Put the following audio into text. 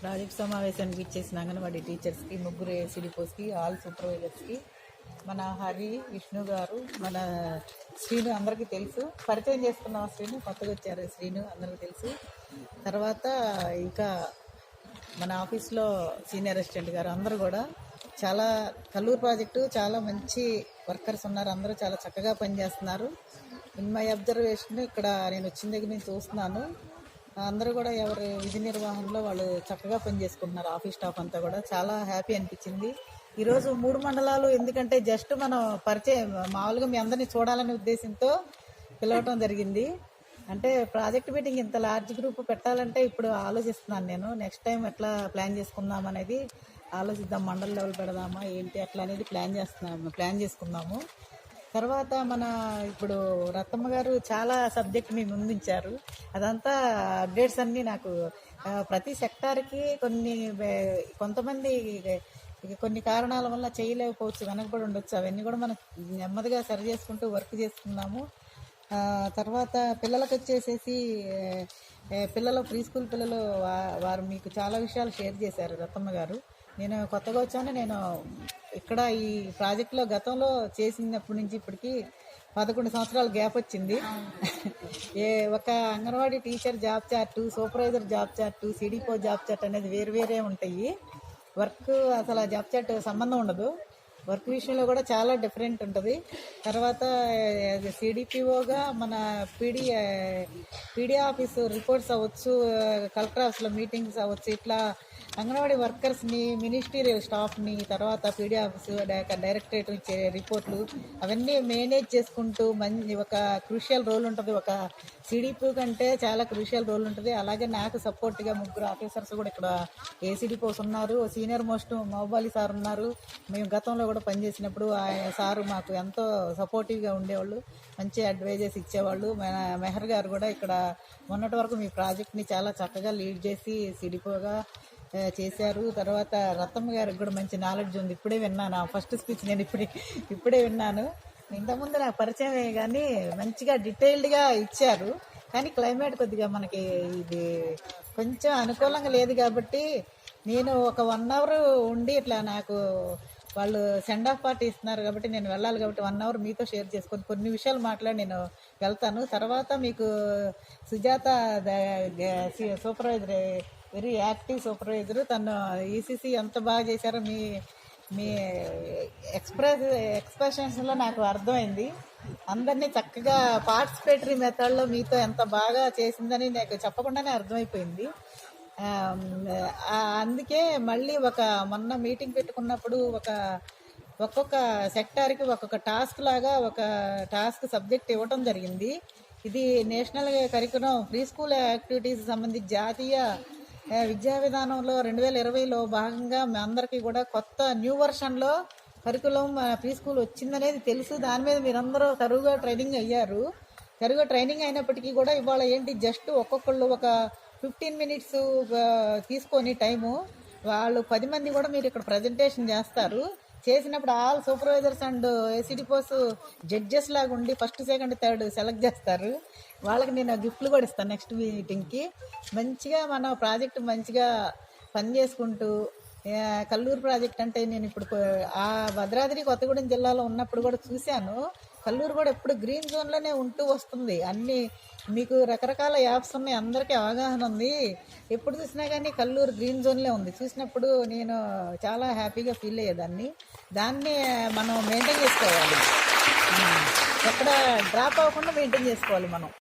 Project సమావేశానికి ఇచ్చేసిన అంగన్వాడీ టీచర్స్కి ముగ్గురు సిడిపోస్కి ఆల్ సూపర్వైజర్స్కి మన హరి విష్ణు గారు మన శ్రీను అందరికీ తెలుసు. పరిచయం చేసుకున్నాం శ్రీను? కొత్తగా వచ్చారు శ్రీను అందరికీ తెలుసు. తర్వాత ఇంకా మన ఆఫీస్లో సీనియర్ అసిస్టెంట్ గారు అందరూ కూడా చాలా కల్లూరు ప్రాజెక్టు చాలా మంచి వర్కర్స్ ఉన్నారు. అందరూ చాలా చక్కగా పనిచేస్తున్నారు. ఇన్ మై అబ్జర్వేషన్ ఇక్కడ నేను వచ్చిన దగ్గర నుంచి చూస్తున్నాను. అందరూ కూడా ఎవరు విధి నిర్వహణలో వాళ్ళు చక్కగా పనిచేసుకుంటున్నారు ఆఫీస్ స్టాఫ్ అంతా కూడా. చాలా హ్యాపీ అనిపించింది. ఈరోజు మూడు మండలాలు ఎందుకంటే జస్ట్ మనం పరిచయం మామూలుగా మీ అందరినీ చూడాలనే ఉద్దేశంతో పిలవటం జరిగింది. అంటే ప్రాజెక్ట్ మీటింగ్ ఇంత లార్జ్ గ్రూప్ పెట్టాలంటే ఇప్పుడు ఆలోచిస్తున్నాను నేను. నెక్స్ట్ టైం ఎట్లా ప్లాన్ చేసుకుందాం అనేది ఆలోచిద్దాం. మండల లెవెల్ పెడదామా ఏంటి అట్లా అనేది ప్లాన్ చేస్తున్నాము ప్లాన్ చేసుకుందాము. తర్వాత మన ఇప్పుడు రత్నమ్మ గారు చాలా సబ్జెక్ట్ మీ ముందుంచారు. అదంతా అప్డేట్స్ అన్నీ నాకు ప్రతి సెక్టార్కి కొన్ని కొంతమంది కొన్ని కారణాల వల్ల చేయలేకపోవచ్చు వెనకబడి ఉండొచ్చు. అవన్నీ కూడా మనం నెమ్మదిగా సరి చేసుకుంటూ వర్క్ చేసుకున్నాము తర్వాత పిల్లలకు వచ్చేసేసి పిల్లలు ప్రీ స్కూల్ పిల్లలు వారు మీకు చాలా విషయాలు షేర్ చేశారు రత్నమ్మ గారు. నేను కొత్తగా వచ్చాను నేను ఇక్కడ ఈ ప్రాజెక్ట్లో గతంలో చేసినప్పటి నుంచి ఇప్పటికి పదకొండు సంవత్సరాల గ్యాప్ వచ్చింది. ఏ ఒక anganwadi teacher job chart supervisor job chart CDPO job chart అనేది వేరు వేరే ఉంటాయి. వర్క్ అసలు ఆ జాబ్ చార్ట్ సంబంధం ఉండదు. వర్క్ విషయంలో కూడా చాలా డిఫరెంట్ ఉంటుంది. తర్వాత సిడిపిఓగా మన పీడి పీడి ఆఫీస్ రిపోర్ట్స్ అవ్వచ్చు కలెక్టర్ ఆఫీస్లో మీటింగ్స్ అవ్వచ్చు ఇట్లా అంగన్వాడీ వర్కర్స్ని మినిస్టీరియల్ స్టాఫ్ని తర్వాత పీడీ ఆఫీస్ డైరెక్టరేట్ ఇచ్చే రిపోర్ట్లు అవన్నీ మేనేజ్ చేసుకుంటూ మంచి ఒక క్రూషియల్ రోల్ ఉంటుంది. ఒక సిడిపి కంటే చాలా క్రూషియల్ రోల్ ఉంటుంది. అలాగే నాకు సపోర్ట్గా ముగ్గురు ఆఫీసర్స్ కూడా ఇక్కడ ఏసీడీపోస్ ఉన్నారు. సీనియర్ మోస్ట్ మహబాలి సార్ ఉన్నారు. మేము గతంలో కూడా పనిచేసినప్పుడు ఆయన సారు మాకు ఎంతో సపోర్టివ్గా ఉండేవాళ్ళు. మంచి అడ్వైజెస్ ఇచ్చేవాళ్ళు. మన మెహర్ గారు కూడా ఇక్కడ మొన్నటి వరకు మీ ప్రాజెక్ట్ని చాలా చక్కగా లీడ్ చేసి సిడిపోగా చేశారు. తర్వాత రత్తమ్మ గారికి కూడా మంచి నాలెడ్జ్ ఉంది. ఇప్పుడే విన్నాను. ఆ ఫస్ట్ స్పీచ్ నేను ఇప్పుడే ఇప్పుడే విన్నాను. ఇంతకుముందు నాకు పరిచయమే కానీ మంచిగా డీటెయిల్డ్గా ఇచ్చారు. కానీ క్లైమేట్ కొద్దిగా మనకి ఇది కొంచెం అనుకూలంగా లేదు కాబట్టి నేను ఒక వన్ అవర్ ఉండి ఇట్లా నాకు వాళ్ళు సెండ్ ఆఫ్ పార్టీ ఇస్తున్నారు కాబట్టి నేను వెళ్ళాలి కాబట్టి వన్ అవర్ మీతో షేర్ చేసుకొని కొన్ని విషయాలు మాట్లాడి నేను వెళ్తాను. తర్వాత మీకు Sujatha supervisor very active supervisor. తను ఈసీసీ ఎంత బాగా చేశారో మీ మీ ఎక్స్ప్రెస్ ఎక్స్ప్రెషన్స్లో నాకు అర్థమైంది. అందరినీ చక్కగా పార్టిసిపేటరీ మెథడ్లో మీతో ఎంత బాగా చేసిందని నాకు చెప్పకుండానే అర్థమైపోయింది. అందుకే మళ్ళీ ఒక మొన్న మీటింగ్ పెట్టుకున్నప్పుడు ఒక ఒక్కొక్క సెక్టార్కి ఒక్కొక్క టాస్క్ లాగా ఒక టాస్క్ సబ్జెక్ట్ ఇవ్వటం జరిగింది. ఇది national curriculum pre school activities సంబంధించి జాతీయ విద్యా విధానంలో రెండు వేల ఇరవైలో భాగంగా మీ అందరికీ కూడా కొత్త న్యూ వర్షన్లో కరికులం ప్రీ స్కూల్ వచ్చిందనేది తెలుసు. దాని మీద మీరందరూ తరువుగా ట్రైనింగ్ అయ్యారు. తరువుగా ట్రైనింగ్ అయినప్పటికీ కూడా ఇవాళ ఏంటి జస్ట్ ఒక్కొక్కళ్ళు ఒక ఫిఫ్టీన్ మినిట్స్ తీసుకొని టైము. వాళ్ళు పది మంది కూడా మీరు ఇక్కడ ప్రజెంటేషన్ చేస్తారు. చేసినప్పుడు all supervisors and CDPOs judges లాగా ఉండి ఫస్ట్ సెకండ్ థర్డ్ సెలెక్ట్ చేస్తారు. వాళ్ళకి నేను గిఫ్ట్లు కూడా ఇస్తాను నెక్స్ట్ మీటింగ్కి. మంచిగా మన ప్రాజెక్ట్ మంచిగా పని చేసుకుంటూ కల్లూరు ప్రాజెక్ట్ అంటే నేను ఇప్పుడు ఆ భద్రాద్రి కొత్తగూడెం జిల్లాలో ఉన్నప్పుడు కూడా చూశాను. కల్లూరు కూడా ఎప్పుడు గ్రీన్ జోన్లోనే ఉంటూ వస్తుంది. అన్ని మీకు రకరకాల యాప్స్ ఉన్నాయి. అందరికీ అవగాహన ఉంది. ఎప్పుడు చూసినా కానీ కల్లూరు గ్రీన్ జోన్లే ఉంది. చూసినప్పుడు నేను చాలా హ్యాపీగా ఫీల్ అయ్యేదాన్ని. దాన్ని మనం మెయింటైన్ చేసుకోవాలి. ఎక్కడ డ్రాప్ అవ్వకుండా మెయింటైన్ చేసుకోవాలి మనం.